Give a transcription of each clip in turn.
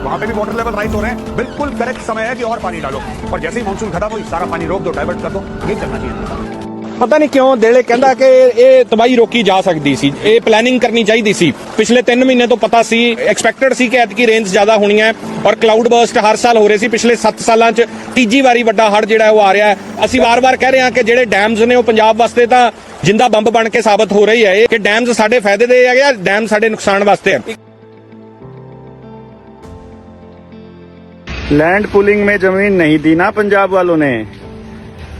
वहां पे भी वाटर लेवल राइज हो रहे हैं बिल्कुल करेक्ट समय है कि और पानी डालो और जैसे ही मानसून खत्म हो सारा पानी रोक दो डाइवर्ट कर दो ये चलना चाहिए ਪਤਾ ਨਹੀਂ ਕਿਉਂ ਦੇਲੇ ਕਹਿੰਦਾ ਕਿ ਇਹ ਤਬਾਹੀ ਰੋਕੀ ਜਾ ਸਕਦੀ ਸੀ ਇਹ ਪਲੈਨਿੰਗ ਕਰਨੀ ਚਾਹੀਦੀ ਸੀ ਪਿਛਲੇ 3 ਮਹੀਨੇ ਤੋਂ ਪਤਾ ਸੀ ਐਕਸਪੈਕਟਡ ਸੀ ਕਿ ਐਤਕੀ ਰੇਂਜ ਜ਼ਿਆਦਾ ਹੋਣੀਆਂ ਹੈ ਔਰ ਕਲਾਊਡ ਬਰਸਟ ਹਰ ਸਾਲ ਹੋ ਰਹੇ ਸੀ ਪਿਛਲੇ 7 ਸਾਲਾਂ 'ਚ ਤੀਜੀ ਵਾਰੀ ਵੱਡਾ ਹੜ੍ਹ ਜਿਹੜਾ ਹੈ ਉਹ ਆ ਰਿਹਾ ਹੈ ਅਸੀਂ ਵਾਰ-ਵਾਰ ਕਹਿ ਰਹੇ ਹਾਂ ਕਿ ਜਿਹੜੇ ਡੈਮਸ ਨੇ ਉਹ ਪੰਜਾਬ ਵਾਸਤੇ ਤਾਂ ਜਿੰਦਾ ਬੰਬ ਬਣ ਕੇ ਸਾਬਤ ਹੋ ਰਹੀ ਹੈ ਇਹ ਕਿ ਡੈਮਸ ਸਾਡੇ ਫਾਇਦੇ ਦੇ ਹੈਗੇ ਆ ਡੈਮ ਸਾਡੇ ਨੁਕਸਾਨ ਵਾਸਤੇ ਹੈ लैंड पुलिंग में जमीन नहीं दी ना पंजाब वालों ने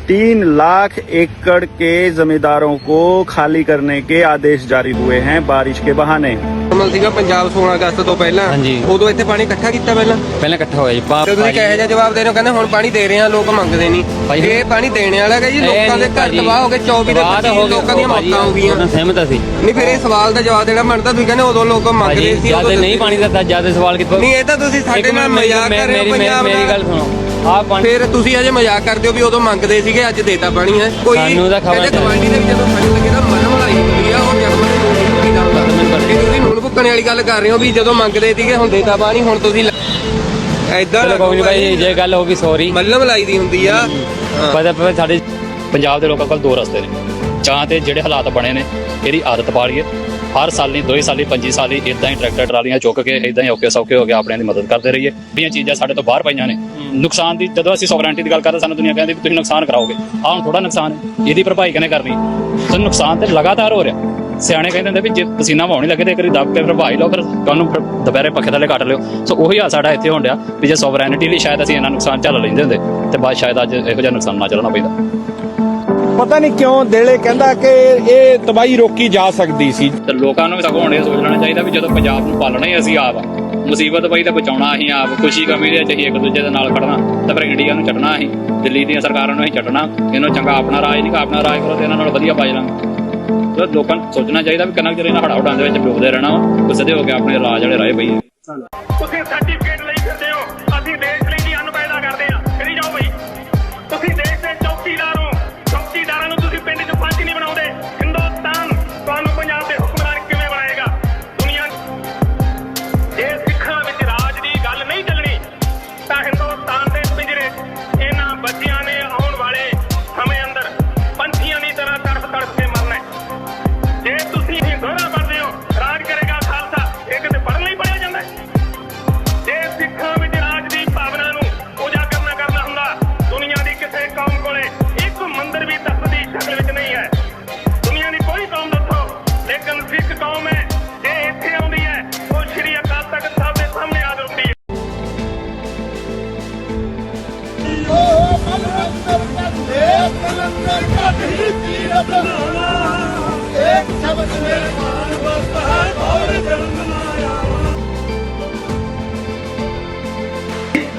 तीन लाख एकड़ के जमींदारों को खाली करने के आदेश जारी हुए हैं बारिश के बहाने ਕਮਲ ਸੀਗਾ ਪੰਜਾਬ 16 ਅਗਸਤ ਤੋਂ ਪਹਿਲਾਂ ਹਾਂਜੀ। ਉਦੋਂ ਇੱਥੇ ਪਾਣੀ ਇਕੱਠਾ ਕੀਤਾ ਪਹਿਲਾਂ ਪਹਿਲਾਂ ਇਕੱਠਾ ਹੋਇਆ ਜੀ ਬਾਪ ਤੇ ਤੁਸੀਂ ਕਹੇ ਜਿਹਾ ਜਵਾਬ ਦੇ ਰਹੇ ਹੋ ਕਹਿੰਦੇ ਹੁਣ ਪਾਣੀ ਦੇ ਰਹੇ ਆ ਲੋਕ ਮੰਗਦੇ ਨਹੀਂ ਭਾਈ ਇਹ ਪਾਣੀ ਦੇਣ ਵਾਲਾ ਹੈਗਾ ਜੀ ਲੋਕਾਂ ਦੇ ਘਰ ਤਬਾਹ ਹੋ ਗਏ 24 ਦੇ 25 ਲੋਕਾਂ ਦੀਆਂ ਮੌਤਾਂ ਹੋ ਗਈਆਂ ਉਹਨਾਂ ਸਹਿਮਤ ਅਸੀਂ ਨਹੀਂ ਫਿਰ ਇਹ ਸਵਾਲ ਦਾ ਜਵਾਬ ਦੇਣਾ ਬਣਦਾ ਤੁਸੀਂ ਕਹਿੰਦੇ ਉਦੋਂ ਲੋਕ ਮੰਗਦੇ ਸੀ ਜਿਆਦਾ ਉਦੋਂ ਨਹੀਂ ਪਾਣੀ ਦਿੱਤਾ ਜਿਆਦਾ ਸਵਾਲ ਕਿੱਥੋਂ ਨਹੀਂ ਇਹ ਤਾਂ ਤੁਸੀਂ ਸਾਡੇ ਨਾਲ ਮਜ਼ਾਕ ਕਰ ਰਹੇ ਹੋ ਮੇਰੀ ਪੰਜਾਬ ਮੇਰੀ ਗੱਲ ਦਾ ਸੁਣੋ ਪਾਣੀ ਫਿਰ ਤੁਸੀਂ ਅਜੇ ਮਜ਼ਾਕ ਕਰਦੇ ਹੋ ਵੀ ਉਦੋਂ ਮੰਗਦੇ ਸੀਗੇ ਅੱਜ ਦੇਤਾ ਪਾਣੀ ਹੈ। ਕੋਈ ਸਾਨੂੰ ਤਾਂ ਖਬਰ ਕਹਿੰਦੇ ਗਵਾਂਢੀ ਦੇ ਵੀ ਜਦੋਂ ਪਾਣੀ ਲੱਗੇ ਤਾਂ ਮਰਮ ਲਾਈ ਹੁੰਦੀ ਆ ਉਹ ਜਨਮ ਦੇ ਨੂਨ ਭੁੱਕੀ ਦਾ ਹੁੰਦਾ ਇਹ ਤੁਸੀਂ ਨੂਨ ਭੁੱਕਣ ਵਾਲੀ ਗੱਲ ਕਰ ਰਹੇ ਹੋ ਵੀ ਜਦੋਂ ਮੰਗਦੇ ਸੀਗੇ ਹੁਣ ਦੇਤਾ ਪਾਣੀ ਹੁਣ ਤੁਸੀਂ ਐਦਾਂ ਚਲੋ ਕੋਈ ਨਹੀਂ ਭਾਈ ਜੇ। ਗੱਲ ਹੋ ਗਈ ਸੌਰੀ ਮੱਲਮ ਲਾਈ ਦੀ ਹੁੰਦੀ ਆ। ਪਤਾ ਪਤਾ ਸਾਡੇ ਪੰਜਾਬ ਦੇ ਲੋਕਾਂ ਕੋਲ ਦੋ ਰਸਤੇ ਨੇ। ਜਾਂ ਤੇ ਜਿਹੜੇ ਹਾਲਾਤ ਬਣੇ ਨੇ ਇਹਦੀ ਆਦਤ ਪਾ ਲਈਏ ਹਰ ਸਾਲ ਨਹੀਂ ਦੋ ਹੀ ਸਾਲੀ ਪੰਜੀ ਸਾਲੀ ਇਦਾਂ ਹੀ ਟਰੈਕਟਰ ਟਰਾਲੀਆਂ ਚੁੱਕ ਕੇ ਇਦਾਂ ਹੀ ਔਕੇ ਸੌਕੇ ਹੋ ਕੇ ਆਪਣਿਆਂ ਦੀ ਮਦਦ ਕਰਦੇ ਰਹੀਏ। ਵੀ ਇਹ ਚੀਜ਼ਾਂ ਸਾਡੇ ਤੋਂ ਬਾਹਰ ਪਈਆਂ ਨੇ। ਨੁਕਸਾਨ ਦੀ ਜਦੋਂ ਅਸੀਂ ਸੋਵਰੈਂਟੀ ਦੀ ਗੱਲ ਕਰਦੇ ਸਾਨੂੰ ਦੁਨੀਆ ਕਹਿੰਦੀ ਵੀ ਤੁਸੀਂ ਨੁਕਸਾਨ ਕਰਾਓਗੇ। ਆਹ ਹੁਣ ਥੋੜਾ ਨੁਕਸਾਨ ਹੈ। ਇਹਦੀ ਭਰਪਾਈ ਕਿਹਨੇ ਕਰਨੀ? ਸੋ ਨੁਕਸਾਨ ਤੇ ਲਗਾਤਾਰ ਹੋ ਰਿਹਾ। ਸਿਆਣੇ ਕਹਿੰਦੇ ਹੁੰਦੇ ਵੀ ਜੇ ਪਸੀਨਾ ਵਹਾਉਣੀ ਲੱਗੇ ਤੇ ਇੱਕ ਵਾਰੀ ਦੱਬ ਕੇ ਭਰਪਾਈ ਲਓ ਫਿਰ ਤੁਹਾਨੂੰ ਫਿਰ ਦੁਪਹਿਰੇ ਪੱਖੇ ਥੱਲੇ ਕੱਟ ਲਿਓ। ਸੋ ਉਹੀ ਹਾਲ ਸਾਡਾ ਇੱਥੇ ਹੋਣ ਡਿਆ ਵੀ ਜੇ ਸੋਵਰੈਂਟੀ ਲਈ ਸ਼ਾਇਦ ਅਸੀਂ ਇਹਨਾਂ ਨੁਕਸਾਨ ਝੱਲ ਲੈਂਦੇ ਹੁੰਦੇ ਤੇ ਬਾਅਦ ਸ਼ਾਇਦ ਅੱਜ ਇਹੋ ਜਿਹਾ ਨੁਕਸਾਨ ਨਾ ਚੱਲਣਾ ਪੈਂਦਾ ਪਤਾ ਨਹੀਂ ਕਿਉਂ ਦੇਲੇ ਕਹਿੰਦਾ ਕਿ ਇਹ ਤਬਾਹੀ ਰੋਕੀ ਜਾ ਸਕਦੀ ਸੀ। ਤੇ ਲੋਕਾਂ ਨੂੰ ਵੀ ਸਗੋਂ ਹੁਣ ਇਹ ਸੋਚ ਲੈਣਾ ਚਾਹੀਦਾ ਵੀ ਜਦੋਂ ਪੰਜਾਬ ਨੂੰ ਪਾਲਣਾ ਹੀ ਅਸੀਂ ਆਪ ਮੁਸੀਬਤ ਪਈ ਤਾਂ ਬਚਾਉਣਾ ਅਸੀਂ ਆਪ ਖੁਸ਼ੀ ਕਮੀ ਦੇ ਚਾਹੀਏ ਇੱਕ ਦੂਜੇ ਦੇ ਨਾਲ ਖੜਨਾ ਤਾਂ ਫਿਰ ਇੰਡੀਆ ਨੂੰ ਛੱਡਣਾ ਅਸੀਂ ਦਿੱਲੀ ਦੀਆਂ ਸਰਕਾਰਾਂ ਨੂੰ ਅਸੀਂ ਛੱਡਣਾ ਇਹਨੂੰ ਚੰਗਾ ਆਪਣਾ ਰਾਜ ਨਹੀਂ ਆਪਣਾ ਰਾਜ ਕਰੋ ਤੇ ਇਹਨਾਂ ਨਾਲ ਵਧੀਆ ਬਾਜ ਲਾਂਗੇ ਤੇ ਲੋਕਾਂ ਨੂੰ ਸੋਚਣਾ ਚਾਹੀਦਾ ਵੀ ਕਿੰਨਾ ਕੁ ਚਿਰ ਇਹਨਾਂ ਹੜਾ ਉਡਾਂ ਦੇ ਵਿੱਚ ਡੁੱਬਦੇ ਰਹਿਣਾ ਵਾ ਗੁੱਸੇ ਹੋ ਕੇ ਆਪਣੇ ਰਾਜ ਵਾਲੇ ਰਾਹ ਪਈਏ ਤੁਸੀਂ ਸਰਟੀਫਿਕੇਟ ਲਈ ਫਿਰਦੇ ਹੋ ਅਸੀਂ ਦੇਸ਼ ਲਈ ਹਿੰਦੁਸਤਾਨ ਦੇ ਪਿੰਜਰੇ। ਇਹਨਾਂ ਬੱਚਿਆਂ ਨੇ ਆਉਣ ਵਾਲੇ ਸਮੇਂ ਅੰਦਰ ਪੰਛੀਆਂ ਦੀ ਤਰ੍ਹਾਂ ਤੜਫ ਤੜਫ ਕੇ ਮਰਨਾ ਹੈ। ਜੇ ਤੁਸੀਂ ਹੀ ਦੋਹਰਾ ਪੜਦੇ ਹੋ, ਰਾਜ ਕਰੇਗਾ ਖਾਲਸਾ। ਇਹ ਕਿਤੇ ਪੜ੍ਹਨ ਲਈ ਪੜਿਆ ਜਾਂਦਾ ਜੇ ਸਿੱਖਾਂ ਵਿੱਚ ਰਾਜ ਦੀ ਭਾਵਨਾ ਨੂੰ ਉਜਾਗਰ ਨਾ ਕਰਨਾ ਹੁੰਦਾ, ਦੁਨੀਆ ਦੀ ਕਿਸੇ ਕੌਮ ਕੋਲੇ ਇੱਕ ਮੰਦਿਰ ਵੀ ਤਖਤ ਦੀ ਸ਼ਕਲ ਵਿੱਚ ਨਹੀਂ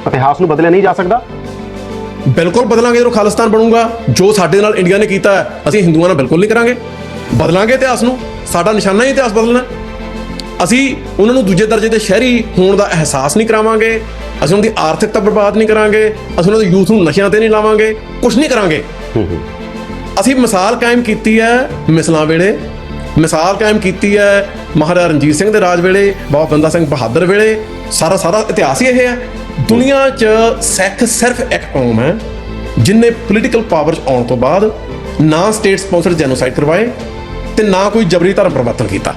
ਇਤਿਹਾਸ ਨੂੰ ਬਦਲਿਆ ਨਹੀਂ ਜਾ ਸਕਦਾ? ਬਿਲਕੁਲ ਬਦਲਾਂਗੇ ਜਦੋਂ ਖਾਲਿਸਤਾਨ ਬਣੂਗਾ ਜੋ ਸਾਡੇ ਨਾਲ ਇੰਡੀਆ ਨੇ ਕੀਤਾ ਅਸੀਂ ਹਿੰਦੂਆਂ ਨਾਲ ਬਿਲਕੁਲ ਨਹੀਂ ਕਰਾਂਗੇ। ਬਦਲਾਂਗੇ ਇਤਿਹਾਸ ਨੂੰ ਸਾਡਾ ਨਿਸ਼ਾਨਾ ਹੀ ਇਤਿਹਾਸ ਬਦਲਣਾ ਅਸੀਂ ਉਹਨਾਂ ਨੂੰ ਦੂਜੇ ਦਰਜੇ ਦੇ ਸ਼ਹਿਰੀ ਹੋਣ ਦਾ ਅਹਿਸਾਸ ਨਹੀਂ ਕਰਾਵਾਂਗੇ ਅਸੀਂ ਉਹਨਾਂ ਦੀ ਆਰਥਿਕਤਾ ਬਰਬਾਦ ਨਹੀਂ ਕਰਾਂਗੇ ਅਸੀਂ ਉਹਨਾਂ ਦੇ ਯੂਥ ਨੂੰ ਨਸ਼ਿਆਂ ਤੇ ਨਹੀਂ ਲਾਵਾਂਗੇ ਕੁਝ ਨਹੀਂ ਕਰਾਂਗੇ। ਅਸੀਂ ਮਿਸਾਲ ਕਾਇਮ ਕੀਤੀ ਹੈ ਮਿਸਲਾਂ ਵੇਲੇ, ਮਿਸਾਲ ਕਾਇਮ ਕੀਤੀ ਹੈ ਮਹਾਰਾਜਾ ਰਣਜੀਤ ਸਿੰਘ ਦੇ ਰਾਜ ਵੇਲੇ, ਬਾਬਾ ਬੰਦਾ ਸਿੰਘ ਬਹਾਦਰ ਵੇਲੇ, ਸਾਰਾ ਸਾਰਾ ਇਤਿਹਾਸ ਹੀ ਇਹ ਹੈ। ਦੁਨੀਆ 'ਚ ਸਿੱਖ ਸਿਰਫ ਇੱਕ ਕੌਮ ਹੈ, ਜਿਨੇ ਪੋਲੀਟੀਕਲ ਪਾਵਰ 'ਚ ਆਉਣ ਤੋਂ ਬਾਅਦ ਨਾ ਸਟੇਟ ਸਪਾਂਸਰਡ ਜੈਨੋਸਾਈਡ ਕਰਵਾਏ ਤੇ ਨਾ ਕੋਈ ਜਬਰੀ ਧਰਮ ਪਰਿਵਰਤਨ ਕੀਤਾ।